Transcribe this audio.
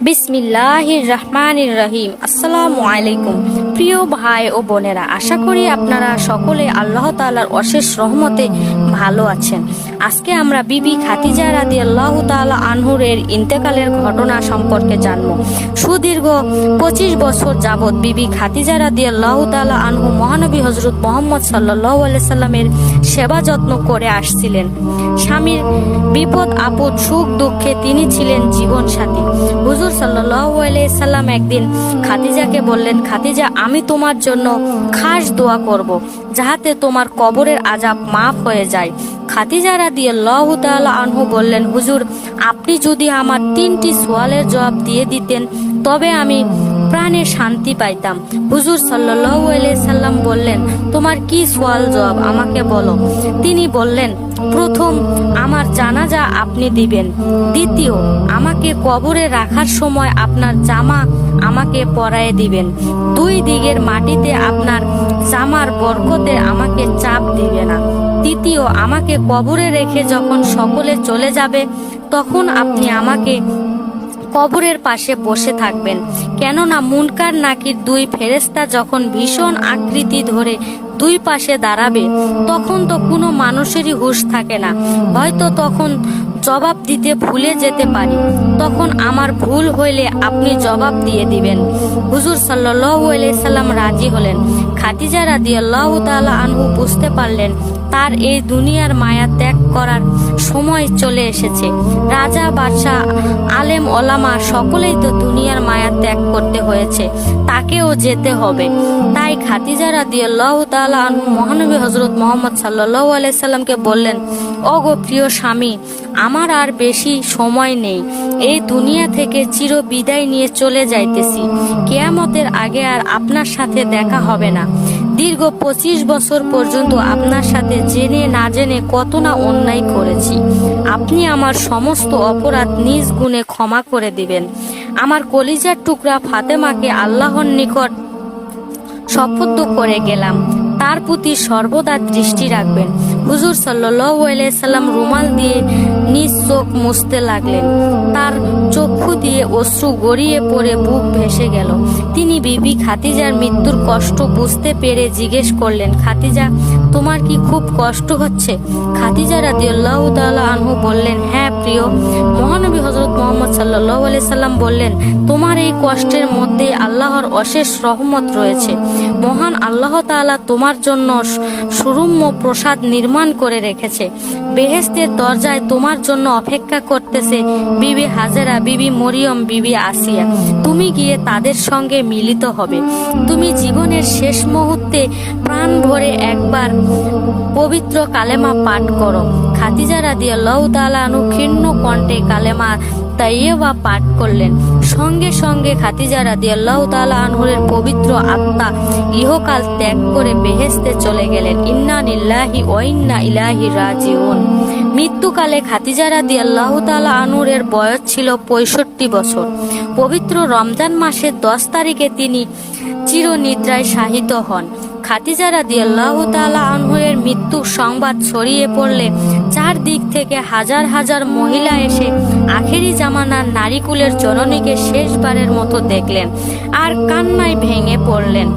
বিসমিল্লাহির রহমানির রহিম। আসসালামু আলাইকুম প্রিয় ভাই ও বোনেরা, আশা করি আপনারা সকলে আল্লাহ তাআলার অশেষ রহমতে ভালো আছেন। আজকে আমরা বিবি খাতিজা রাদি আল্লাহ তাআলা আনহুরের ইন্তেকালের ঘটনা সম্পর্কে জানব। সুদীর্ঘ পঁচিশ বছর যাবৎ বিবি খাতিজা রাদি আল্লাহ তাআলা আনহু মহানবী হজরত মোহাম্মদ সাল্লাহ সাল্লামের সেবা যত্ন করে আসছিলেন। স্বামীর বিপদ, আপদ, সুখ, দুঃখে তিনি ছিলেন জীবন সাথী হুজুর সাল্লাহ সাল্লাম একদিন খাতিজাকে বললেন খাতিজা আমি তোমার জন্য খাস দোয়া করব, যাহাতে তোমার কবরের আজাব মাফ হয়ে যায়। খাতিজা রাদিয়ে লহ আনহু বললেন, হুজুর, আপনি যদি আমার তিনটি সোয়ালের জবাব দিয়ে দিতেন, তবে আমি প্রাণে শান্তি পাইতাম। হুজুর সাল্লাহ সাল্লাম বললেন, তোমার কি সোয়াল জবাব? আমাকে বলো। তিনি বললেন, প্রথম, আমার জানাজা আপনি দিবেন। দ্বিতীয়, আমাকে কবরে রাখার সময় আপনার জামা আমাকে পরায়ে দিবেন। দুই দিকের মাটিতে আপনার জামার বরকতে আমাকে চাপ দিবে না। তৃতীয়, আমাকে কবরে রেখে যখন সকলে চলে যাবে, তখন আপনি আমাকে কবরের পাশে বসে থাকবেন। কেননা মুনকার নাকির দুই ফেরেস্তা যখন ভীষণ আকৃতি ধরে দুই পাশে দাঁড়াবে, তখন তো কোনো মানুষেরই হুশ থাকে না। হয়তো তখন জবাব দিতে ভুলে যেতে পারি। তখন আমার ভুল হইলে আপনি জবাব দিয়ে দিবেন। হুজুর সাল্লাহ সাল্লাম রাজি হলেন। খাতিজা রাদি আল্লাহ তালা আনহু বুঝতে পারলেন, তার এই দুনিয়ার মায়া ত্যাগ করার সময় চলে এসেছে। রাজা, বাদশাহ, আলেম, ওলামা সকলেই তো দুনিয়ার মায়া ত্যাগ করতে হয়েছে, তাকেও যেতে হবে। তাই খাতিজা রাদি আল্লাহ তালা আনহু মহানবী হজরত মোহাম্মদ সাল্লাহ আলাইসাল্লামকে বললেন অগো প্রিয় স্বামী আমার আর বেশি সময় নেই। এই দুনিয়া থেকে চির বিদায় নিয়ে চলে যাইতেছি। কেয়ামতের আগে আর আপনার সাথে দেখা হবে না। দীর্ঘ পঁচিশ বছর পর্যন্ত আপনার সাথে জেনে না জেনে কত না অন্যায় করেছি। আপনি আমার সমস্ত অপরাধ নিজ গুণে ক্ষমা করে দিবেন। আমার কলিজার টুকরা ফাতেমাকে আল্লাহর নিকট শপথ করে গেলাম। তার প্রতি সর্বদা দৃষ্টি রাখবেন। হুজুর সাল্লাম রুমাল দিয়ে নিজ চোখ মুছতে লাগলেন। তার চক্ষু দিয়ে অশ্রু গড়িয়ে পড়ে বুক ভেসে গেল। তিনি বিবি খাতিজার মৃত্যুর কষ্ট বুঝতে পেরে জিজ্ঞেস করলেন খাতিজা তোমার কি খুব কষ্ট হচ্ছে? খাতিজা রাদিয়াল্লাহ তাআলা আনহু বললেন হ্যাঁ প্রিয়। মহানবী হজরত মোহাম্মদ সাল্লাহ সাল্লাম বললেন, তোমার এই কষ্টের মধ্যে আল্লাহর অশেষ রহমত রয়েছে। মহান আল্লাহ তাআলা তোমার জন্য সুরম্য প্রসাদ নির্মাণ করে রেখেছে। বেহেস্তের দরজায় তোমার জন্য অপেক্ষা করতেছে বিবি হাজেরা, বিবি মরিয়ম, বিবি আসিয়া। তুমি গিয়ে তাদের সঙ্গে মিলিত হবে। তুমি জীবনের শেষ মুহূর্তে প্রাণ ভরে একবার পবিত্র কালেমা পাঠ করো। খাতিজা রাদিয়াল্লাহু তাআলা আনহু ক্ষীণ কণ্ঠে কালেমা তাইয়েবা পাঠ করলেন। সঙ্গে সঙ্গে খাতিজা রাদিয়াল্লাহু তাআলা আনহুরের পবিত্র আত্মা ইহকাল ত্যাগ করে বেহেস্তে চলে গেলেন। ইন্না নিল্লাহি ওয়া ইন্না ইলাহি রাজিউন। মৃত্যুকালে খাতিজা রাদিয়াল্লাহু তাআলা আনহুরের বয়স ছিল পঁয়ষট্টি বছর। পবিত্র রমজান মাসের দশ তারিখে তিনি চিরনিদ্রায় শাহিত হন। খাতিজা রাদিয়াল্লাহু তাআলা আনহুরের মৃত্যুর সংবাদ ছড়িয়ে পড়লে চারদিক থেকে হাজার হাজার মহিলা এসে আখেরি জামানার নারীকুলের জননীকে শেষবারের মতো দেখলেন আর কান্নায় ভেঙে পড়লেন।